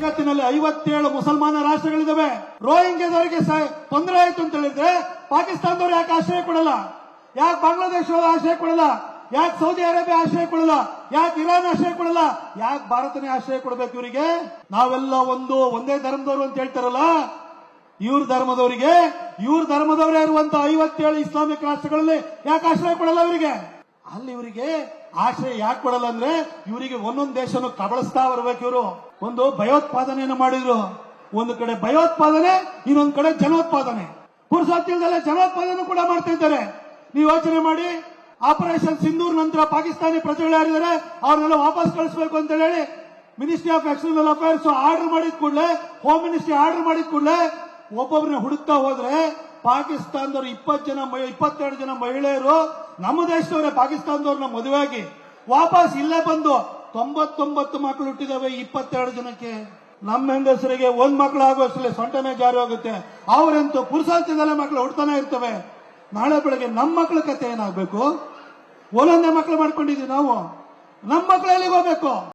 ಜಗತ್ತಿನಲ್ಲಿ ಐವತ್ತೇಳು ಮುಸಲ್ಮಾನ ರಾಷ್ಟ್ರಗಳಿದಾವೆ ರೋಹಿಂಗ್ಯದವರಿಗೆ ತೊಂದರೆ ಆಯ್ತು ಅಂತ ಹೇಳಿದ್ರೆ ಪಾಕಿಸ್ತಾನದವ್ರು ಯಾಕೆ ಆಶ್ರಯ ಕೊಡಲ್ಲ? ಯಾಕೆ ಬಾಂಗ್ಲಾದೇಶದವರು ಆಶ್ರಯ ಕೊಡಲ್ಲ? ಯಾಕೆ ಸೌದಿ ಅರೇಬಿಯಾ ಆಶ್ರಯ ಕೊಡಲ್ಲ? ಯಾಕೆ ಇರಾನ್ ಆಶ್ರಯ ಕೊಡಲ್ಲ? ಯಾಕೆ ಭಾರತನೇ ಆಶ್ರಯ ಕೊಡಬೇಕು ಇವರಿಗೆ? ನಾವೆಲ್ಲ ಒಂದು, ಒಂದೇ ಧರ್ಮದವರು ಅಂತ ಹೇಳ್ತಾರಲ್ಲ? ಇವ್ರ ಧರ್ಮದವರಿಗೆ, ಇವ್ರ ಧರ್ಮದವರೇ ಇರುವಂತಹ ಐವತ್ತೇಳು ಇಸ್ಲಾಮಿಕ್ ರಾಷ್ಟ್ರಗಳಲ್ಲಿ ಯಾಕೆ ಆಶ್ರಯ ಕೊಡಲ್ಲ ಇವರಿಗೆ? ಅಲ್ಲಿ ಇವರಿಗೆ ಆಶ್ರಯ ಯಾಕೆ ಕೊಡಲ್ಲ ಅಂದ್ರೆ ಇವರಿಗೆ ಒಂದೊಂದು ದೇಶನು ಕಬಳಿಸ್ತಾ ಬರ್ಬೇಕು ಇವರು. ಒಂದು ಭಯೋತ್ಪಾದನೆಯನ್ನು ಮಾಡಿದ್ರು. ಒಂದು ಕಡೆ ಭಯೋತ್ಪಾದನೆ, ಇನ್ನೊಂದು ಕಡೆ ಜನೋತ್ಪಾದನೆ. ಪುರುಷೋತ್ತಿಲ್ದಲ್ಲ ಜನೋತ್ಪಾದನೆ ಕೂಡ ಮಾಡ್ತಾ ಇದ್ದಾರೆ. ನೀವು ಯೋಚನೆ ಮಾಡಿ, ಆಪರೇಷನ್ ಸಿಂಧೂರ್ ನಂತರ ಪಾಕಿಸ್ತಾನಿ ಪ್ರಜೆಗಳು ಯಾರಿದ್ದಾರೆ, ಅವ್ರನ್ನೆಲ್ಲ ವಾಪಸ್ ಕಳಿಸಬೇಕು ಅಂತ ಹೇಳಿ ministry of external affairs order ಮಾಡಿದ ಕೂಡಲೇ ಹೋಮ್ ಮಿನಿಸ್ಟ್ರಿ ಆರ್ಡರ್ ಮಾಡಿದ ಕೂಡಲೇ ಒಬ್ಬೊಬ್ಬರನ್ನ ಹುಡುಕ್ತಾ ಹೋದ್ರೆ ಪಾಕಿಸ್ತಾನದವರು ಇಪ್ಪತ್ತು ಜನ ಇಪ್ಪತ್ತೆರಡು ಜನ ಮಹಿಳೆಯರು ನಮ್ಮ ದೇಶದವರೇ, ಪಾಕಿಸ್ತಾನದವ್ರನ್ನ ಮದುವೆಯಾಗಿ ವಾಪಸ್ ಇಲ್ಲೇ ಬಂದು ತೊಂಬತ್ತೊಂಬತ್ತು ಮಕ್ಕಳು ಹುಟ್ಟಿದಾವೆ ಇಪ್ಪತ್ತೆರಡು ಜನಕ್ಕೆ. ನಮ್ಮ ಹೆಂಗಸರಿಗೆ ಒಂದ್ ಮಕ್ಕಳು ಆಗುವಷ್ಟರಲ್ಲಿ ಸೊಂಟನೇ ಜಾರಿ ಹೋಗುತ್ತೆ ಅವರಂತೂ ಪುರುಷಾಂತದಲ್ಲೇ ಮಕ್ಕಳು ಹುಡ್ತಾನೆ ಇರ್ತವೆ. ನಾಳೆ ಬೆಳಗ್ಗೆ ನಮ್ಮ ಮಕ್ಕಳ ಕತೆ ಏನಾಗಬೇಕು? ಒಂದೊಂದೇ ಮಕ್ಕಳು ಮಾಡ್ಕೊಂಡಿದ್ವಿ ನಾವು. ನಮ್ಮ ಮಕ್ಕಳು ಎಲ್ಲಿಗೆ ಹೋಗ್ಬೇಕು?